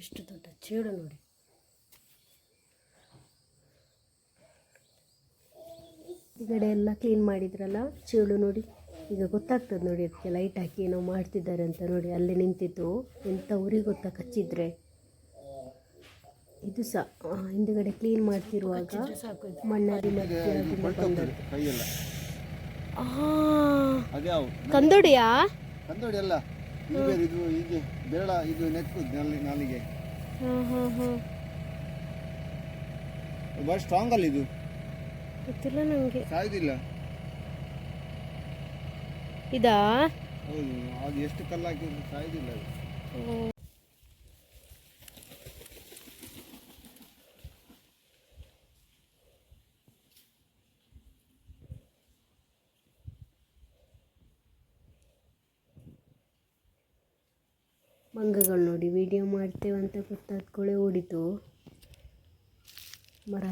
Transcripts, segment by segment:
ಎಷ್ಟು ದೊಡ್ಡ ಚೇಳು ನೋಡಿ. ಈ ಕಡೆ ಎಲ್ಲ ಕ್ಲೀನ್ ಮಾಡಿದ್ರಲ್ಲ ಚೇಳು ನೋಡಿ. ಈಗ ಗೊತ್ತಾಗ್ತದೆ ನೋಡಿ ಅದಕ್ಕೆ ಲೈಟ್ ಹಾಕಿ ಏನೋ ಮಾಡ್ತಿದ್ದಾರೆ ಅಂತ ನೋಡಿ ಅಲ್ಲಿ ನಿಂತಿತ್ತು ಎಂಥ ಉರಿ ಗೊತ್ತಾ ಕಚ್ಚಿದ್ರೆ. ಇದು ಸಹ ಹಿಂದುಗಡೆ ಕ್ಲೀನ್ ಮಾಡ್ತಿರುವಾಗ ಮಣ್ಣಲ್ಲಿ ಮಧ್ಯೆ ಕಂದೊಡಿಯಾ? ಕಂದೋಡಿ ಅಲ್ಲ. ಇದು ಹೀಗೆ ಬೆರಳ ಇದು ನೆಕ್ನಲ್ಲಿ ನಾಲಿಗೆ. ಹಾಂ ಹಾಂ ಹಾಂ ಭಾಳ ಸ್ಟ್ರಾಂಗ್ ಅಲ್ಲ ಇದು. ಗೊತ್ತಿಲ್ಲ ನನಗೆ ಸಾಯುದಿಲ್ಲ. ಇದಾ? ಹೌದು ಅದು ಎಷ್ಟು ಕಲ್ಲು ಹಾಕಿದ್ರು ಸಾಯುದಿಲ್ಲ ಅದು. ಮಂಗಗಳು ನೋಡಿ ವಿಡಿಯೋ ಅಂತ ಗೊತ್ತಾದ್ಕೊಳ್ಳೆ ಓಡಿತು. ಮರ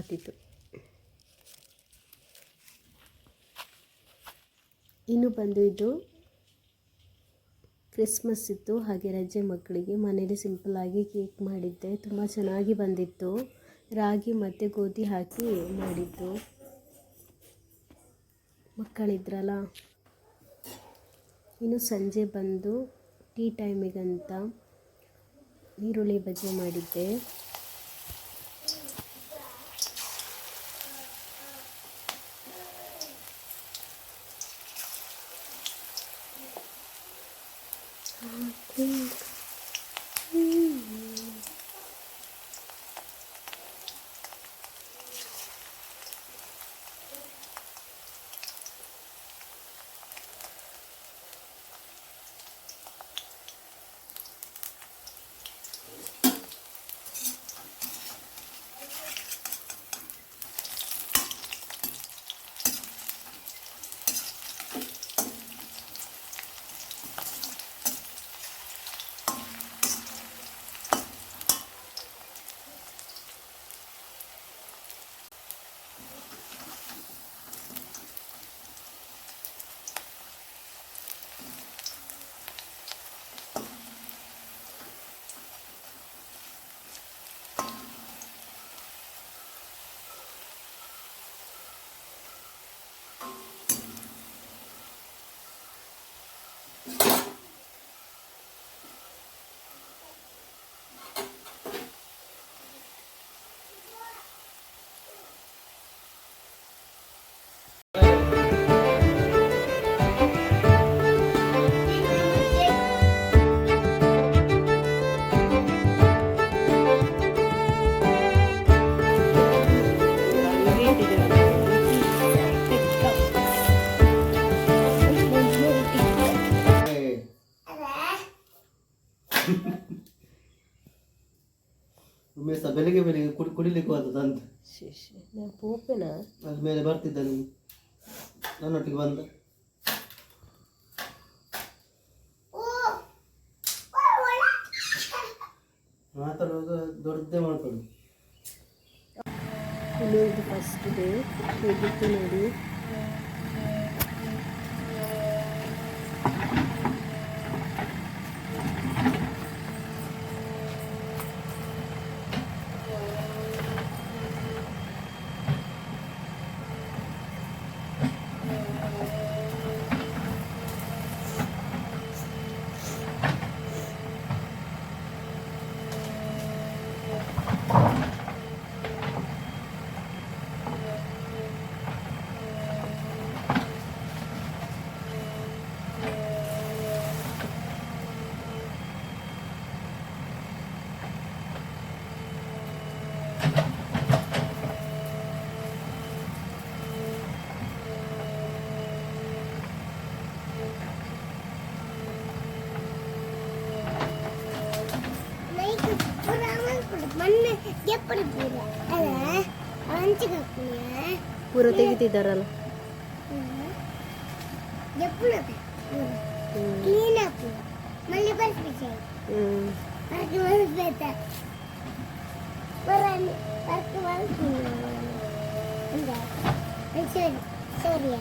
ಇನ್ನು ಬಂದು ಇದು ಕ್ರಿಸ್ಮಸ್ ಇತ್ತು, ಹಾಗೆ ರಜೆ ಮಕ್ಕಳಿಗೆ. ಮನೇಲಿ ಸಿಂಪಲ್ಲಾಗಿ ಕೇಕ್ ಮಾಡಿದ್ದೆ. ತುಂಬ ಚೆನ್ನಾಗಿ ಬಂದಿತ್ತು. ರಾಗಿ ಮತ್ತು ಗೋಧಿ ಹಾಕಿ ಮಾಡಿದ್ದು. ಮಕ್ಕಳಿದ್ರಲ್ಲ. ಇನ್ನು ಸಂಜೆ ಬಂದು ಟೀ ಟೈಮಿಗಂತ ಈರುಳ್ಳಿ ಬಜ್ಜಿ ಮಾಡಿದ್ದೆ. ಬೆಳಿಗ್ಗೆ ಬೆಳಿಗ್ಗೆ ಕುಡಿ ಕುಡಿಲಿಕ್ಕೆ ಹೋದದ್ದು ಅಂತ. ಶಿಶಿ ನಾನು ಪೋಪೆನಾ? ಅದ್ರ ಮೇಲೆ ಬರ್ತಿದ್ದ ನೀನು. ನನ್ನೊಟ್ಟಿಗೆ ಬಂದ. ಮಾತಾಡುವಾಗ ದೊಡ್ಡದೇ ಇದು ಫಸ್ಟ್ ಡೇ ಹೇಗಿತ್ತು ನೋಡಿ. எப்படி ಪೂರ ತೆಗಿತಿದ್ದಾರಲ್ಲ ಎಪ್ಪಳು ಕ್ಲೀನ್ ಹಾಕು ಮళ్ళీ ಬಸ್ ಬಿಸಿ ಅದಕ್ಕೆ ಬಸ್ ಬೇತ ಬರಲಿ ಅದಕ್ಕೆ ಬಸ್ ಸರಿ ಸರಿಯಾ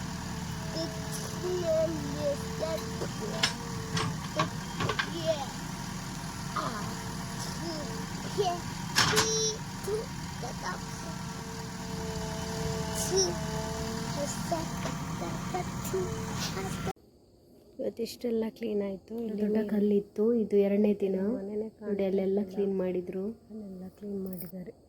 ಇವತ್ತಿಷ್ಟೆಲ್ಲ ಕ್ಲೀನ್ ಆಯಿತು. ದೊಡ್ಡ ಕಲ್ಲಿತ್ತು. ಇದು ಎರಡನೇ ದಿನ. ನೋಡಿ ಅಲ್ಲೆಲ್ಲ ಕ್ಲೀನ್ ಮಾಡಿದ್ರು. ಅಲ್ಲೆಲ್ಲ ಕ್ಲೀನ್ ಮಾಡಿದ್ದಾರೆ.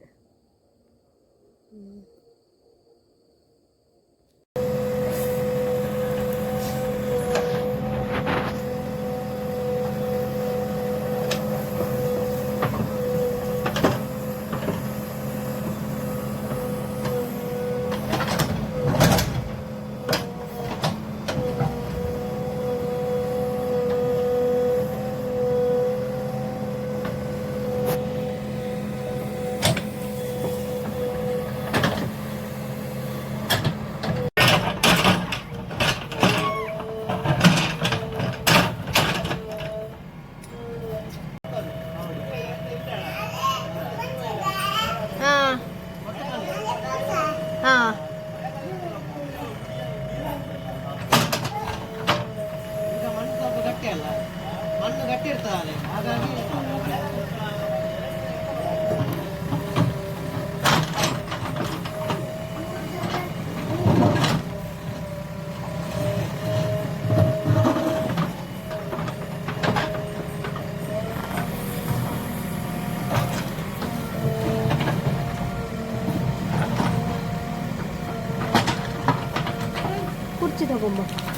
찢어본 거.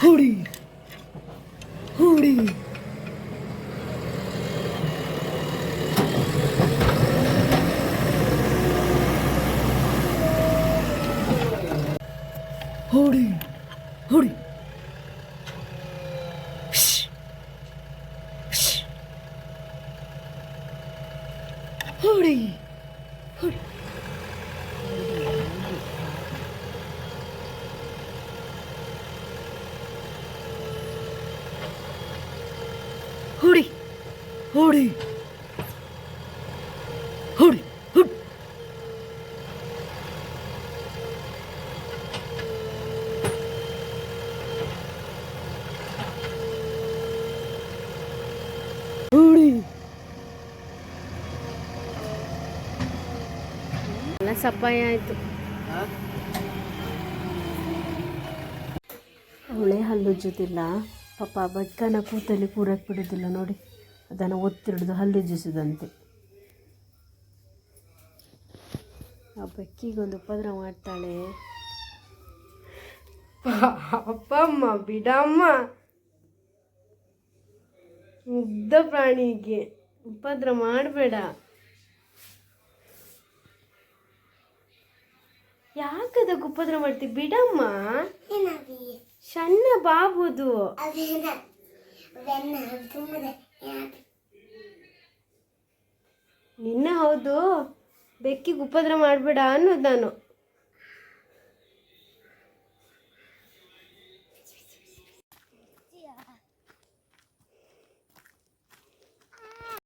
ホーリーホーリーホーリーホーホーリー ಸಪ್ಪಾಯ ಆಯಿತು. ಅವಳೆ ಹಲ್ಲುಜ್ಜುತ್ತಿಲ್ಲ ಪಾಪ ಬದ್ಕನ ಕೂತಲ್ಲಿ ಕೂರಕ್ಕೆ ಬಿಡೋದಿಲ್ಲ ನೋಡಿ. ಅದನ್ನು ಒತ್ತಿಡ್ದು ಹಲ್ಲುಜ್ಜಿಸಿದಂತೆ ಆ ಬೆಕ್ಕಿಗೊಂದು ಉಪದ್ರ ಮಾಡ್ತಾಳೆ. ಅಪ್ಪಮ್ಮ ಬಿಡಮ್ಮ. ಮುಗ್ಧ ಪ್ರಾಣಿಗೆ. ಉಪದ್ರ ಮಾಡಬೇಡ. ಯಾಕದ ಗುಪದ್ರ ಮಾಡ್ತಿ? ಬಿಡಮ್ಮ. ಸಣ್ಣ ಬಾಬುದು. ನಿನ್ನ ಹೌದು. ಬೆಕ್ಕಿಗೆ ಉಪದ್ರ ಮಾಡಬೇಡ ಅನ್ನೋದು ನಾನು.